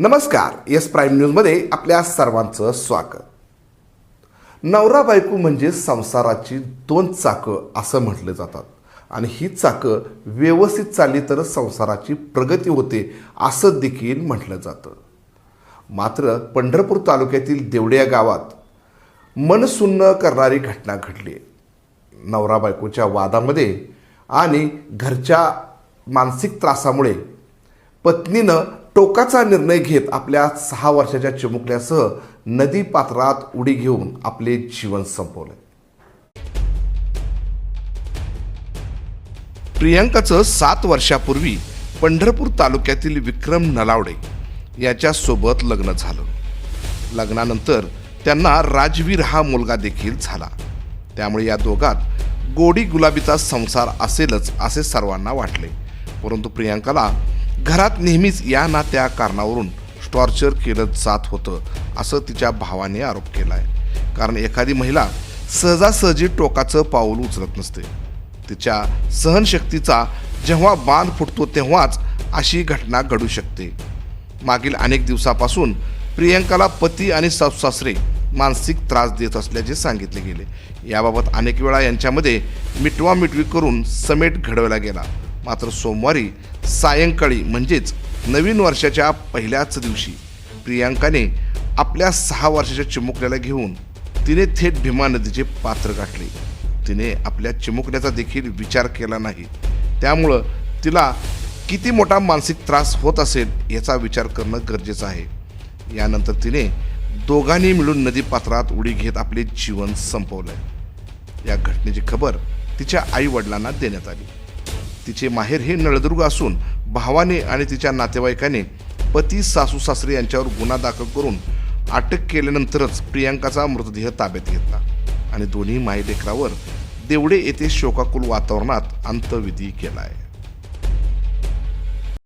नमस्कार S prime न्यूजमध्ये आपल्या सर्वांचं स्वागत. नवरा बायको म्हणजे संसाराची दोन चाकं असं म्हटलं जातात. आणि ही चाकं व्यवस्थित चालली तर संसाराची प्रगती होते असं देखील म्हटलं जातं. मात्र पंढरपूर तालुक्यातील देवड्या गावात मनसुन्न करणारी घटना घडली. नवरा बायकोच्या वादामध्ये आणि घरच्या मानसिक त्रासामुळे पत्नीनं टोकाचा निर्णय घेत आपल्या सहा वर्षाच्या चिमुकल्यासह नदी पात्रात उडी घेऊन आपले जीवन संपवले. प्रियांकाचं सात वर्षापूर्वी पंढरपूर तालुक्यातील विक्रम नलावडे याच्यासोबत लग्न झालं. लग्नानंतर त्यांना राजवीर हा मुलगा देखील झाला. त्यामुळे या दोघात गोडी गुलाबीचा संसार असेलच असे सर्वांना वाटले. परंतु प्रियांकाला घरात नेहमीच या ना त्या कारणावरून टॉर्चर केलं जात होतं असं तिच्या भावाने आरोप केला आहे कारण एखादी महिला सहजासहजी टोकाचं पाऊल उचलत नसते. तिच्या सहनशक्तीचा जेव्हा बांध फुटतो तेव्हाच अशी घटना घडू शकते. मागील अनेक दिवसापासून प्रियंकाला पती आणि सासरे मानसिक त्रास देत असल्याचे सांगितले गेले. याबाबत अनेक वेळा यांच्यामध्ये मिटवा मिटवी करून समेट घडवला गेला. मात्र सोमवारी सायंकाळी म्हणजेच नवीन वर्षाच्या पहिल्याच दिवशी प्रियांकाने आपल्या सहा वर्षाच्या चिमुकल्याला घेऊन तिने थेट भीमा नदीचे पात्र गाठले. तिने आपल्या चिमुकल्याचा देखील विचार केला नाही. त्यामुळं तिला किती मोठा मानसिक त्रास होत असेल याचा विचार करणं गरजेचं आहे. यानंतर तिने दोघांनी मिळून नदीपात्रात उडी घेत आपले जीवन संपवलं या घटनेची खबर तिच्या आई वडिलांना देण्यात आली. तिचे माहेर हे नळदुर्ग असून भावाने आणि तिच्या नातेवाईकाने पती सासू सासरे यांच्यावर गुन्हा दाखल करून अटक केल्यानंतरच प्रियांकाचा मृतदेह ताब्यात घेतला. आणि दोन्ही माई लेकरावर देवडे येथे शोकाकुल वातावरणात अंत्यविधी केला आहे.